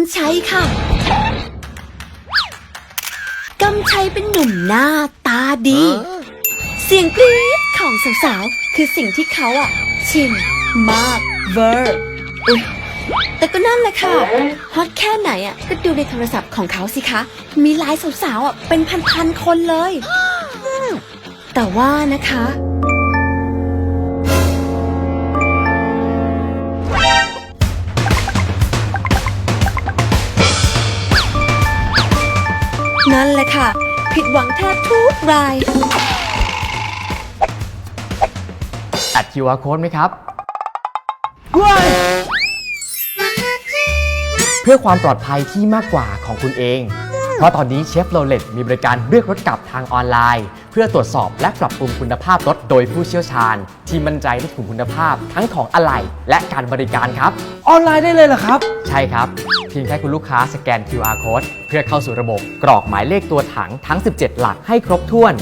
ำชัยค่ะ กำชัยเป็นหนุ่มหน้าตาดี เสียงกรี๊ดของสาวๆ คือสิ่งที่เขาอะชินมากเวอร์อุ๊ยแต่ก็นั่นแหละค่ะฮอตแค่ไหนอะก็ดูในโทรศัพท์ของเขาสิคะ มีไลน์สาวๆอะเป็นพันๆคนเลย แต่ว่านะคะ นั่นแหละค่ะ ผิดหวังแทบทุกรายแอด QR code ไหมครับ เพื่อความปลอดภัยที่มากกว่าของคุณเอง เพราะตอนนี้เชฟโรเลตมีบริการเรียกรถกลับทางออนไลน์ เพื่อตรวจสอบและปรับปรุงคุณภาพรถโดยผู้เชี่ยวชาญ ที่มั่นใจในถึงคุณภาพทั้งของอะไหล่และการบริการครับ ออนไลน์ได้เลยเหรอครับ ใช่ครับเพียงแค่คุณลูกค้าสแกน QR code เพื่อเข้าสู่ระบบกรอกหมายเลขตัวถังทั้ง 17 หลักให้ครบถ้วน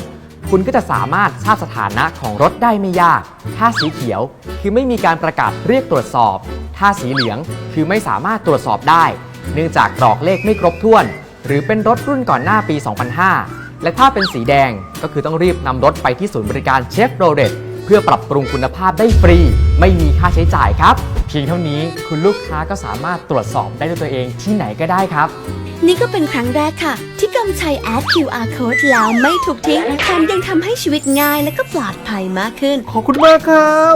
คุณก็จะสามารถทราบสถานะของรถได้ไม่ยาก ถ้าสีเขียวคือไม่มีการประกาศเรียกตรวจสอบ ถ้าสีเหลืองคือไม่สามารถตรวจสอบได้ เนื่องจากกรอกเลขไม่ครบถ้วน หรือเป็นรถรุ่นก่อนหน้าปี 2005 และถ้าเป็นสีแดงก็คือต้องรีบนำรถไปที่ศูนย์บริการเชฟโรเลต เพื่อปรับปรุงคุณภาพได้ฟรี ไม่มีค่าใช้จ่ายครับ เพียงเท่านี้คุณลูกค้าก็สามารถตรวจสอบได้ด้วยตัวเองที่ไหนก็ได้ครับ นี่ก็เป็นครั้งแรกค่ะ ที่กำชัยแอด QR code แล้วไม่ถูกทิ้งแถมยังทำให้ชีวิตง่ายและก็ปลอดภัยมากขึ้น ขอบคุณมากครับ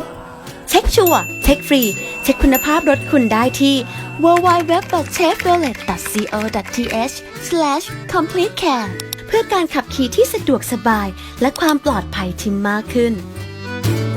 เช็คชัวร์เช็คฟรี เช็คคุณภาพรถคุณได้ที่ www.chevrolet.co.th/completecare เพื่อการขับขี่ที่สะดวกสบายและความปลอดภัยที่มากขึ้น you.